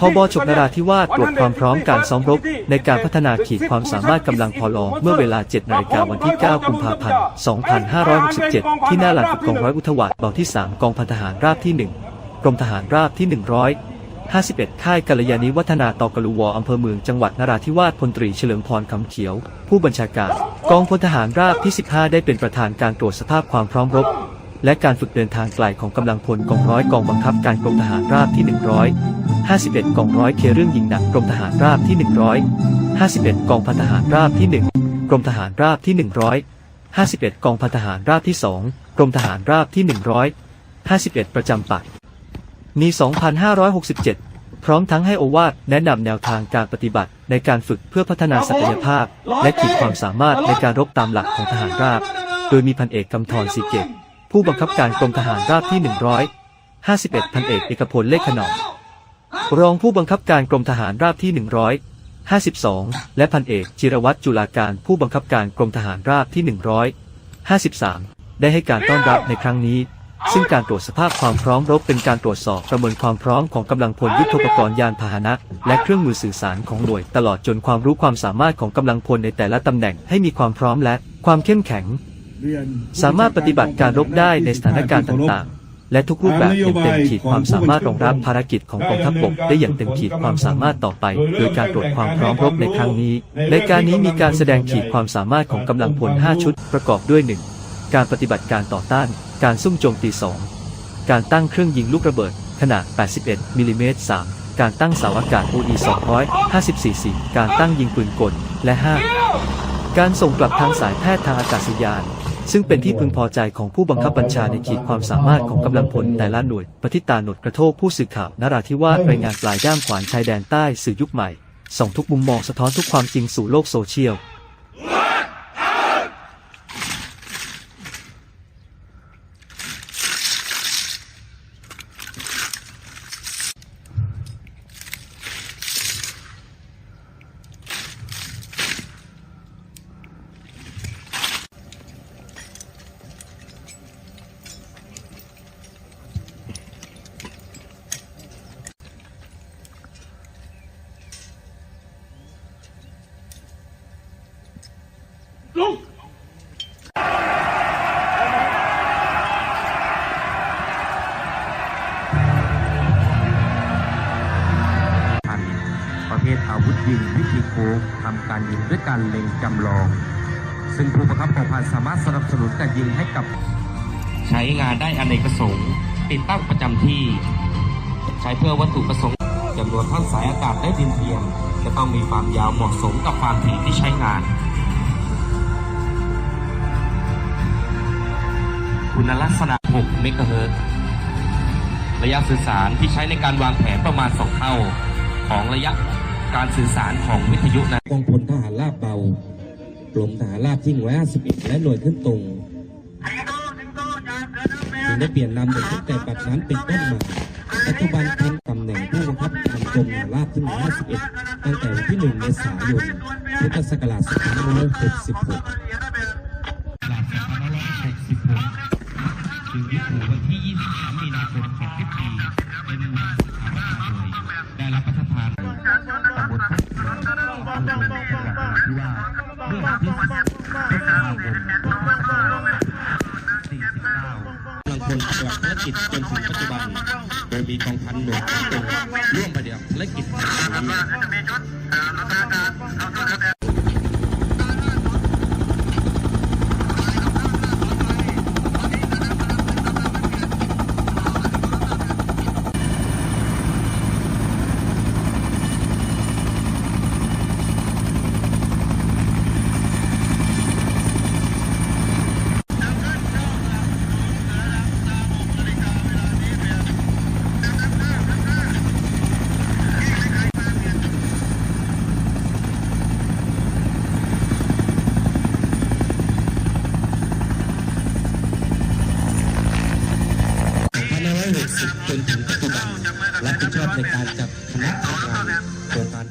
พบฉกนราธิวาสตรวจความพร้อมการซ้อมรบ ในการพัฒนาขีดความสามารถกำลังพลเมื่อเวลา 7 นาฬิกาวันที่ 9 กุมภาพันธ์ 2567 ที่หน้าลานฝึกกองร้อยอุทวาตเบาที่ 3 กองพันทหารราบที่ 1 กรมทหารราบที่ 100 51 ค่ายกัลยาณิวัฒนาตอกลุวออำเภอเมืองจังหวัดนราธิวาสพลตรีเฉลิมพรคำเขียว ผู้บัญชาการ กองพลทหารราบที่ 15 ได้เป็นประธานการตรวจสภาพความพร้อมรบ และการฝึกเดินทางไกลของกำลังพลกองร้อยกองบังคับการกรมทหารราบที่ 151 กองร้อยเคเรื่องยิงหนักกรมทหารราบที่ 151 กองพันทหารราบที่ 1 กรมทหารราบที่ 151 กองพันทหารราบที่ 2 กรมทหารราบที่ 151 ประจำปักมี 2567 พร้อมทั้งให้โอวาทแนะนำแนวทางการปฏิบัติในการฝึกเพื่อพัฒนาศักยภาพ และขีดความสามารถในการรบตามหลักของทหารราบ โดยมีพันเอกกำธรศรีเกต ผู้บังคับการกรมทหารราบที่100 51 พันเอกเอกพลเลขขนอมรองผู้บังคับการกรมทหารราบที่100 52 และพันเอกจิรวัตรจุลาการผู้บังคับการกรมทหารราบที่100 53 ได้ให้การต้อนรับในครั้งนี้ ซึ่งการตรวจสภาพความพร้อมรบเป็นการตรวจสอบประเมินความพร้อมของกำลังพลยุทโธปกรณ์ยานพาหนะ และเครื่องมือสื่อสารของหน่วย ตลอดจนความรู้ความสามารถของกำลังพลในแต่ละตำแหน่งให้มีความพร้อมและความเข้มแข็ง สามารถปฏิบัติการรบได้ในสถานการณ์ต่างๆ และทุกรูปแบบอย่างเต็มขีดความสามารถรองรับภารกิจของกองทัพบกได้อย่างเต็มขีดความสามารถต่อไป โดยการตรวจความพร้อมรบในครั้งนี้ ในการนี้มีการแสดงขีดความสามารถของกำลังพล 5 ชุด ประกอบด้วย 1. การปฏิบัติการต่อต้าน การซุ่มโจมตี 2 การตั้งเครื่องยิงลูกระเบิด ขนาด 81 มิลลิเมตร 3 การตั้งเสาอากาศ OE 254 4 การตั้งยิงปืนกล และ 5 การส่งกลับทางสายแพทย์ทางอากาศยาน ซึ่งเป็นที่พึงพอใจของผู้บังคับบัญชาในขีดความสามารถของกำลังพลแต่ละหน่วยปฏิตาหนดกระโทกผู้สื่อข่าวนราธิวาสรายงานปลายด้ามขวานชายแดนใต้สื่อยุคใหม่ส่องทุกมุมมองสะท้อนทุกความจริงสู่โลกโซเชียล พันประเภทอาวุธยิงวิธีโค้งทำการยิงด้วยการเล็งจำลอง ซึ่งผู้บังคับกองพันสามารถสนับสนุนการยิงให้กับ ใช้งานได้อเนกประสงค์ ติดตั้งประจำที่ ใช้เพื่อวัตถุประสงค์จำนวนท่อนสายอากาศและดินเทียม จะต้องมีความยาวเหมาะสมกับความถี่ที่ใช้งาน คุณลักษณะ 6 เมกะเฮิรตซ์ระยะสื่อสารที่ใช้ในการวางแผนประมาณ 2 เท่า ของระยะการสื่อสารของวิทยุนะกองพลทหารราบเบากรมทหารราบที่151 และหน่วยขึ้นตรงจึงได้เปลี่ยนนามหน่วยตั้งแต่บัดนั้นเป็นต้นมาปัจจุบันเป็นตำแหน่งผู้บังคับการกรมทหารราบที่151 ตั้งแต่วันที่ 1 เมษายนพุทธศักราช2566 จึงยึดถือวันที่ 23 มีนาคมของทุกปีเป็นวันสถาบันโดยได้รับพระราชทานตำบลทับเรืออำเภอเมืองจังหวัดนราธิวาสเมื่อวันที่10พฤษภาคมพุทธศักราช49กำลังพลปฏิบัติภารกิจจนถึงปัจจุบัน โดยมีกองพันหน่วยของตนร่วมปฏิบัติภารกิจ ในครั้งนี้2560จนถึงปัจจุบันรับผิดชอบในการจัดคณะทำงานโครงการ